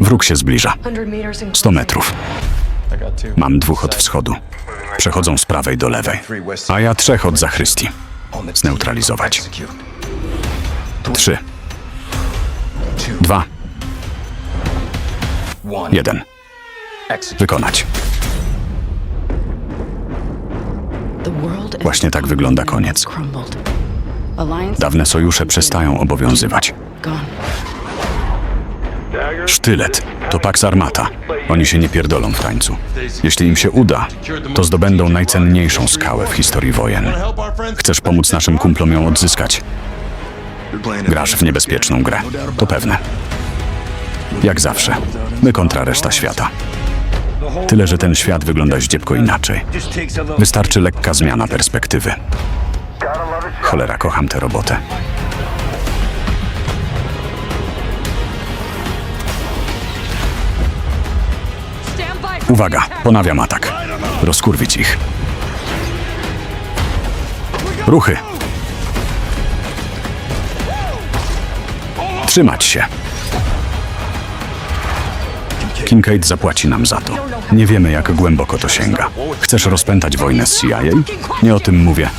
Wróg się zbliża. 100 meters in 100 metrów. Mam dwóch od wschodu. Przechodzą z prawej do lewej. A ja trzech od zachrystii. Zneutralizować. Trzy. Dwa. Jeden. Wykonać. Właśnie tak wygląda koniec. Dawne sojusze przestają obowiązywać. Sztylet to Pax Armata. Oni się nie pierdolą w tańcu. Jeśli im się uda, to zdobędą najcenniejszą skałę w historii wojen. Chcesz pomóc naszym kumplom ją odzyskać? Grasz w niebezpieczną grę. To pewne. Jak zawsze. My kontra reszta świata. Tyle, że ten świat wygląda zdziepko inaczej. Wystarczy lekka zmiana perspektywy. Cholera, kocham tę robotę. Uwaga, ponawiam atak. Rozkurwić ich. Ruchy. Trzymać się. Kincaid zapłaci nam za to. Nie wiemy, jak głęboko to sięga. Chcesz rozpętać wojnę z CIA? Nie o tym mówię.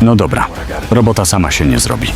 No dobra, robota sama się nie zrobi.